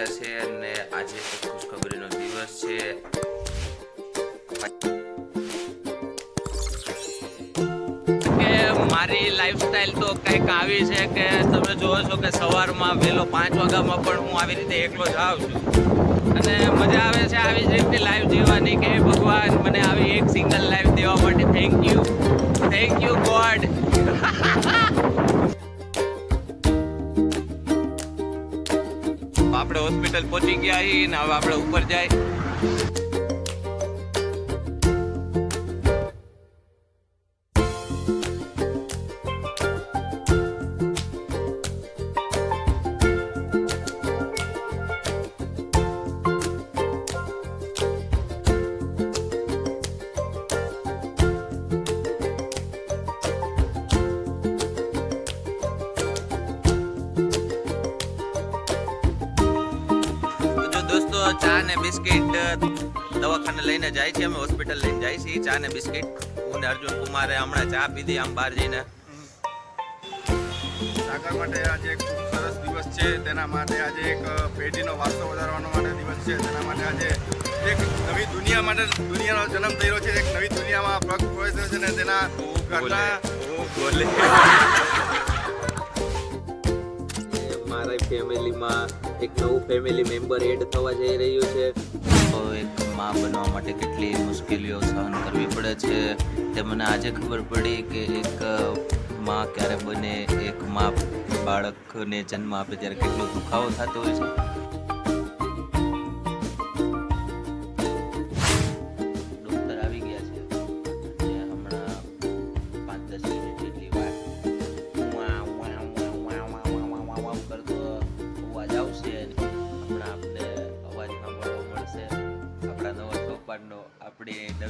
રહ્યા છે અને આજે એક ખુશખબરીનો દિવસ છે કે મારી લાઈફસ્ટાઈલ તો કંઈક આવી છે કે તમે જુઓ છો કે સવારમાં વહેલો પાંચ વાગ્યામાં પણ હું આવી રીતે એકલો જાઉં છું. અને મજા આવે છે આવી જ રીતની લાઈફ જીવવાની કે ભગવાન મને આવી એક સિંગલ લાઈફ દેવા માટે thank you thank you God hospital પહોંચી ગયા છીએ ને હવે આપણે ઉપર જાય. અમે હોસ્પિટલ લઈને જાય છીએ ચા ને બિસ્કિટ. હું ને અર્જુન કુમારે હમણાં ચા પીધી આમ બહાર જઈને. સાગર માટે આજે એક ખૂબ સરસ દિવસ છે. તેના માટે આજે એક પેઢીનો વારસો વધારવાનો માટે દિવસ છે. તેના માટે આજે એક નવી દુનિયા માટે દુનિયાનો જન્મ થઈ રહ્યો છે. એક નવી દુનિયામાં પગ પ્રવેશ છે ને તેના બોલે. મારા ફેમિલીમાં એક નવું ફેમિલી મેમ્બર એડ થવા જઈ રહ્યું છે. તો એક માં બનવા માટે કેટલી મુશ્કેલીઓ સહન કરવી પડે છે? તે મને આજે ખબર પડી કે એક માં ક્યારે બને, એક માં બાળકને જન્મ આપે ત્યારે કેટલો દુખાવો થતો હોય છે.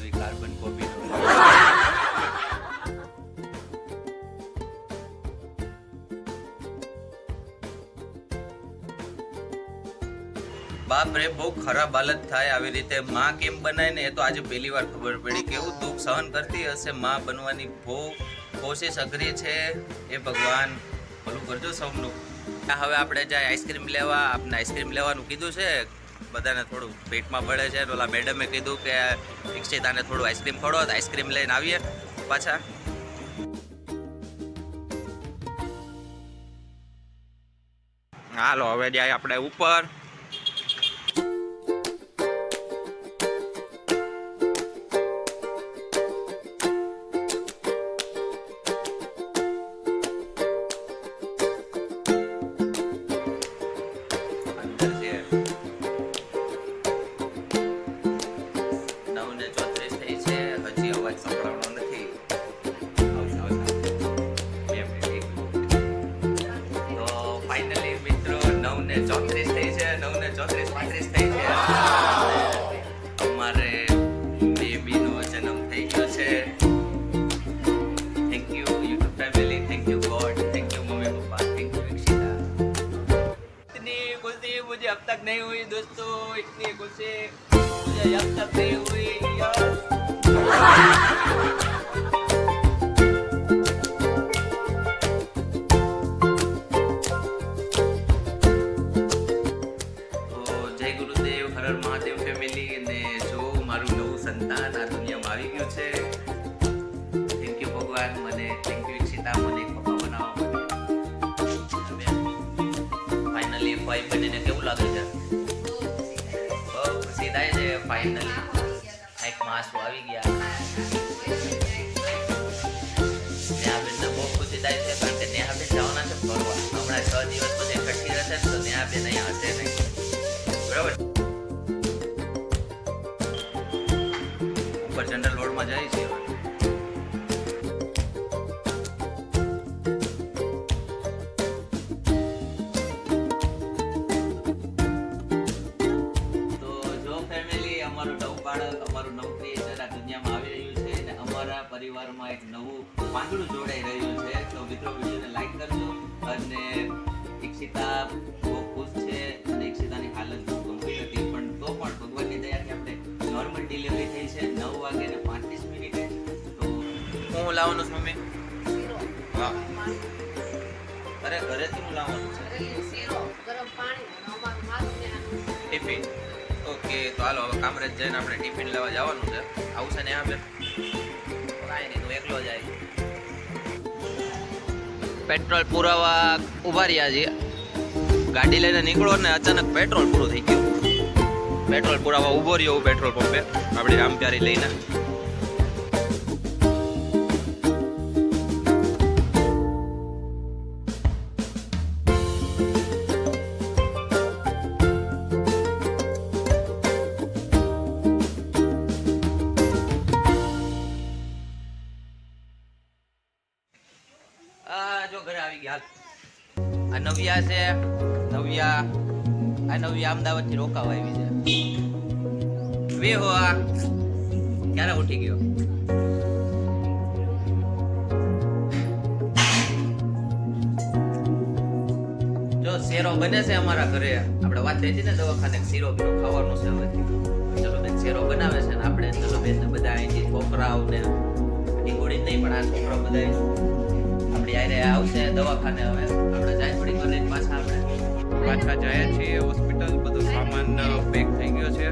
નવી કાર્બન કોપી બાપ રે, બહુ ખરાબ હાલત થાય આવી રીતે. માં કેમ બનાય ને, એ તો આજે પહેલી વાર ખબર પડી કેવું દુઃખ સહન કરતી હશે. માં બનવાની બહુ કોશિશ અઘરી છે. એ ભગવાન, ભલું કરજો સૌનું. હવે આપણે જાય આઈસ્ક્રીમ લેવા. આપણે આઈસ્ક્રીમ લેવાનું કીધું છે. બધાને થોડું પેટમાં પડે છે. ઓલા મેડમે કીધું કે દીક્ષિતાને થોડું આઈસ્ક્રીમ ખોડો આઈસ્ક્રીમ લઈને આવીએ પાછા. હાલો, હવે જાય આપણે ઉપર. થઈ છે અમારે બેબીનો જન્મ થઈ ગયો છે thank you YouTube family thank you god thank you mummy papa thank you Akshita इतनी खुशी मुझे अब तक नहीं हुई दोस्तों इतनी खुशी मुझे अब तक नहीं हुई यार પરિવારમાં એક નવું પાંદડું જોડાઈ રહ્યું છે. તો મિત્રો, વિડીયોને લાઈક કરજો અને ઈક્ષિતા બહુ ખુશ છે અને ઈક્ષિતાની હાલત ગંભીર હતી. પણ તો પણ ભગવાનની દયાથી આપણે નોર્મલ ડિલિવરી થઈ છે. નવ વાગે ને પાંત્રીસ મિનિટે. તો હું લાવવાનું છું, મમ્મી? હા અરે, ઘરેથી હું લાવવાનું છે. ટિફિન ઓકે તો હાલો, હવે કામરેજ જઈને આપણે ટિફિન લેવા જવાનું છે. આવશે ને આપણે પેટ્રોલ પુરાવા ઊભા રહ્યા છીએ. ગાડી લઈને નીકળો ને અચાનક પેટ્રોલ પૂરું થઈ ગયું. પેટ્રોલ પુરાવા ઊભો રહ્યો, પેટ્રોલ પંપે. આપણી રામપ્યારી લઈને આ નવ્યા છે. નવ્યા. આ નવ્યા અમદાવાદથી રોકાવા આવી છે. વે હો આ. ક્યારે ઉઠી ગયો? જો શેરો બને છે અમારા ઘરે. આપણે વાત થઈ હતી ને દવાખાને શીરો બીરો ખાવાનું છે હવે ચલો બેન, શેરો બનાવે છે ને આપણે. ચલો બેન બધા અહીંથી છોકરાઓને ટીંગોડી નહીં પણ આ છોકરા બધા આપણી આવશે દવાખાને હવે આપણે જાય થોડી વાર રહીને પાછા આપણે પાછા જાય છીએ હોસ્પિટલ બધો સામાન પેક થઈ ગયો છે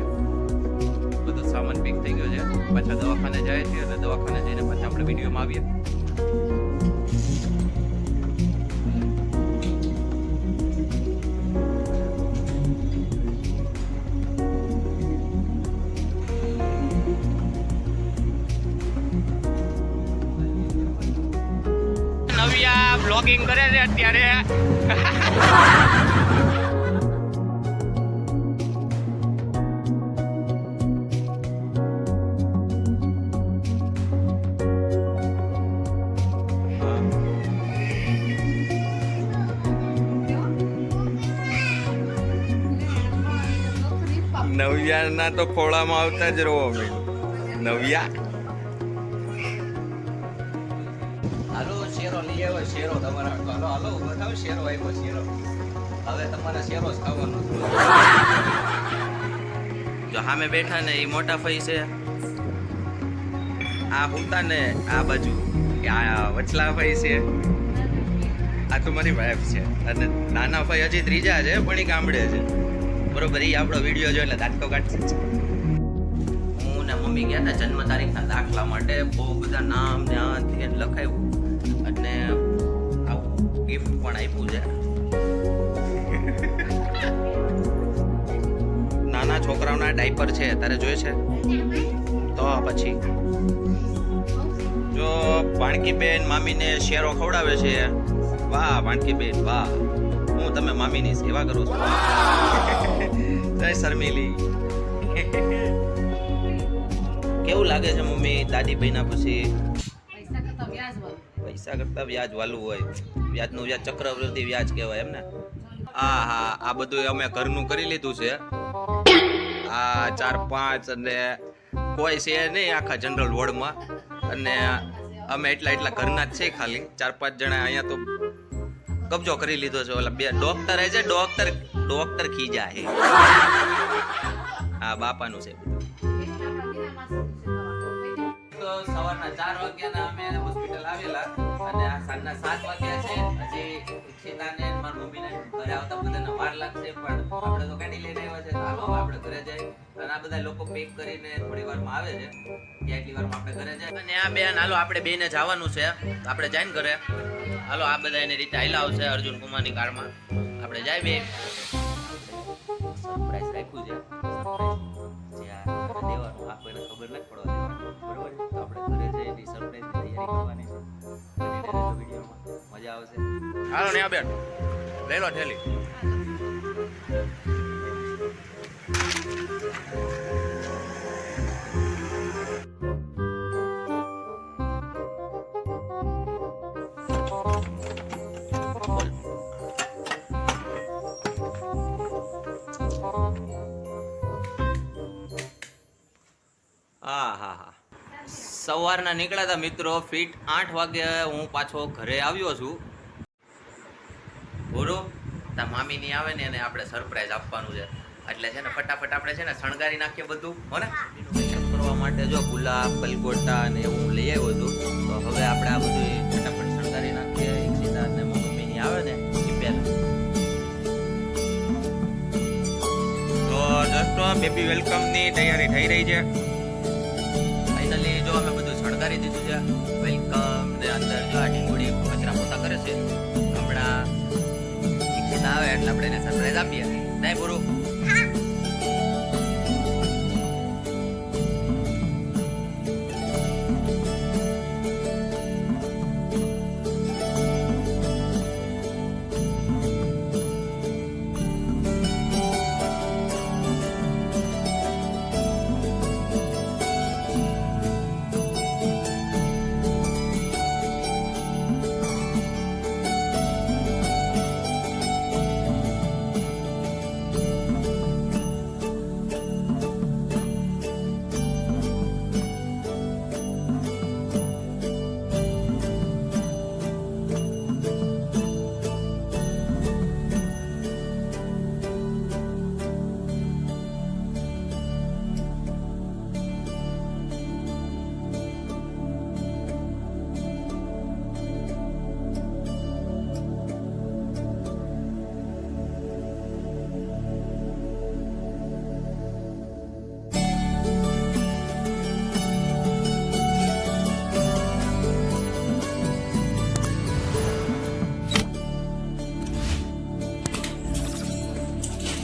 બધો સામાન પેક થઈ ગયો છે પાછા દવાખાને જાય છીએ, અને દવાખાને જઈને પાછા આપણે વિડીયોમાં આવીએ. નવિયા કરે છે અત્યારે. નવિયાના તો ખોળામાં આવતા જ રહો અમે. નવિયા? શેરો આવ્યો શેરો. હવે તમારે શેરો જ ખાવાનો જો સામે બેઠા ને એ મોટા ફઈ છે. આ હુતા ને આ બાજુ આ વચલા ફઈ છે. આ તો મારી વાઈફ છે. અને નાના ફઈ હજી ત્રીજા છે, પણ એ ગામડે છે. બરોબર એ આપણો વીડિયો જોઈ એટલે દાંત કાઢશે. હું ને મમ્મી ગયા હતા જન્મ તારીખના દાખલા માટે બહુ બધા નામ ને આ લખાયું. ગિફ્ટ પણ આપ્યું છે. નાના છોકરાઓના ડાયપર છે તારે જોઈએ છે. તો પછી. જો ભાણકીબેન મામીને શેરો ખવડાવે છે. વાહ ભાણકીબેન વાહ. હું તમે મામીની સેવા કરું છું. જય શર્મિલી. કેવું લાગે છે મમ્મી દાદી બહેના પછી? પૈસા કરતા વ્યાજ વાલું હોય. વ્યાજનું વ્યાજ ચક્રવૃદ્ધિ વ્યાજ કહેવાય એમ ને? હા હા આ બધું અમે ઘરનું કરી લીધું છે. આ ચાર પાંચ અને કોઈ છે નહીં આખા જનરલ વોર્ડમાં. અને અમે એટલા એટલા ઘરના જ છે ખાલી. ચાર પાંચ જણા અહીંયા તો કબજો કરી લીધો છે. ઓલા બે ડોક્ટર છે ડોક્ટર ડોક્ટર ખીજા છે. હા બાપાનું છે બધું. સવારના ચાર વાગ્યાના અમે હોસ્પિટલ આવેલા. આ સાંજના સાત વાગ્યા છે. હજી ઈચ્છિતાને ને મારા મમ્મીને ઘરે આવતા બધાને વાર લાગશે, પણ આપણે તો ગાડી લઈને આવ્યા છે. હાલો આપણે ઘરે જાય અને આ બધા લોકો પેક કરીને થોડી વારમાં આવે છે. કે એટલી વારમાં આપણે ઘરે જાય અને આ બેન, હાલો, આપણે બેને જવાનું છે. આપણે આપણે જઈને ઘરે. હાલો, આ બધા એની રીતે હાલ્યા આવશે અર્જુન કુમારની કારમાં. આપણે જાય બે સરપ્રાઈઝ રાખ્યું છે. આ કોઈને ખબર નથી પડવા બરોબર? તો આપણે ઘરે જઈને એની તૈયારી કરવાની બની મજા આવશે. હાલો ને બેન. લઈ લો થેલી. સવારના નીકળ્યા હતા મિત્રો ફીટ આઠ વાગે હું પાછો ઘરે આવ્યો છું. બોલો તા મામીની આવે ને એને આપણે સરપ્રાઈઝ આપવાનું છે. એટલે છે ને ફટાફટ આપણે છે ને શણગારી નાખીએ બધું હો ને? કરવા માટે જો ગુલાબ કલગોટા ને હું લઈ આવ્યો છું. તો હવે આપણે આ બધું ફટાફટ શણગારી નાખીએ. ઈક્ષિતા ને મમ્મીની આવે ને એ પહેલા. તો બેબી વેલકમની તૈયારી થઈ રહી છે. શણગારી દીધું છે વેલકમ ને અંદર જો આ ઢીંગુડી કચરા પોતા કરે છે. હમણાં આવે એટલે આપણે એને સરપ્રાઈઝ આપીએ. નહીં, પૂરું.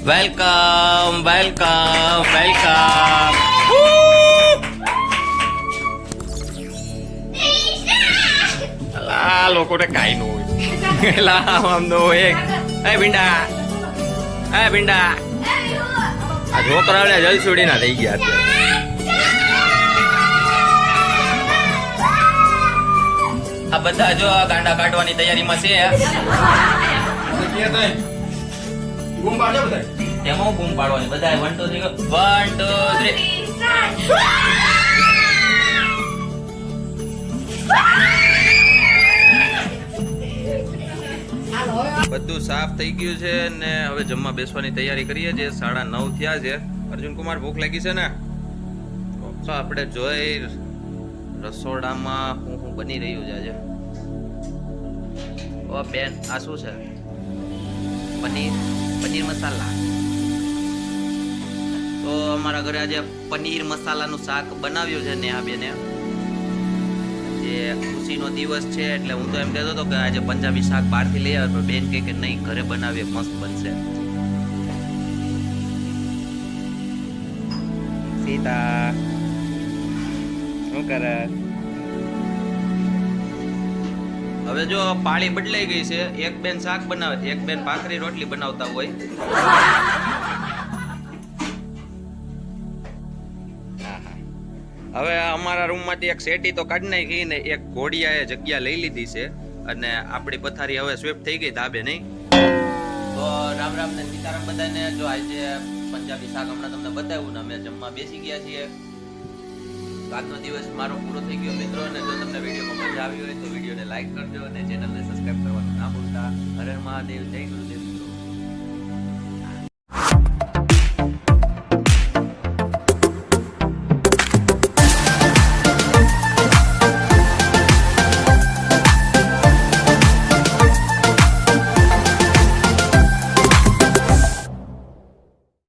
વેલકમ વેલકમ વેલકમ આ લોકોને કાંઈ નું હોય એલા આમ નો એ ભીંડા એ ભીંડા આ છોકરાઓને જલસુડીના થઈ ગયા અત્યારે આ બધા જો આ ગાંડા કાઢવાની તૈયારીમાં છે તેમાં બૂમ પાડવાની? બધા one two three one two three બધું સાફ થઈ ગયું છે ને હવે જમવા બેસવાની તૈયારી કરીએ છીએ. સાડા નવ થયા છે. અર્જુન કુમાર, ભૂખ લાગી છે ને? તો આપણે જોઈ રસોડામાં હું હું બની રહ્યું છે આજે. ઓ બેન, આ શું છે? પનીર પનીર મસાલા. તો અમારા ઘરે આજે પનીર મસાલાનું શાક બનાવ્યું છે નેહા બેને જે ખુશીનો દિવસ છે એટલે હું તો એમ કહેતો હતો કે આજે પંજાબી શાક બહારથી લઈ આવે પણ બેન કહે કે નહીં ઘરે બનાવીએ મસ્ત બનશે. સીતા શું કરે? હવે જો પાળી બદલાઈ ગઈ છે એક બેન શાક બનાવે છે, એક બેન ભાખરી રોટલી બનાવતા હોય. હવે અમારા રૂમમાંથી એક સેટી તો કાઢી નાખી ને એક ઘોડિયાએ જગ્યા લઈ લીધી છે અને આપણી પથારી હવે સ્વિફ્ટ થઈ ગઈ, ધાબે નહીં. તો રામ રામ ને સીતારામ બધાને, જો આજે પંજાબી શાક હમણાં તમને બતાવ્યું ને અમે જમવા બેસી ગયા છીએ. આજનો દિવસ મારો પૂરો થઈ ગયો મિત્રો, અને જો તમને વિડીયોમાં મજા આવી હોય તો વિડીયોને લાઈક કરજો અને ચેનલને સબસ્ક્રાઈબ કરવાનું ના ભૂલતા. હર મહાદેવ, જય ગુરુદેવ.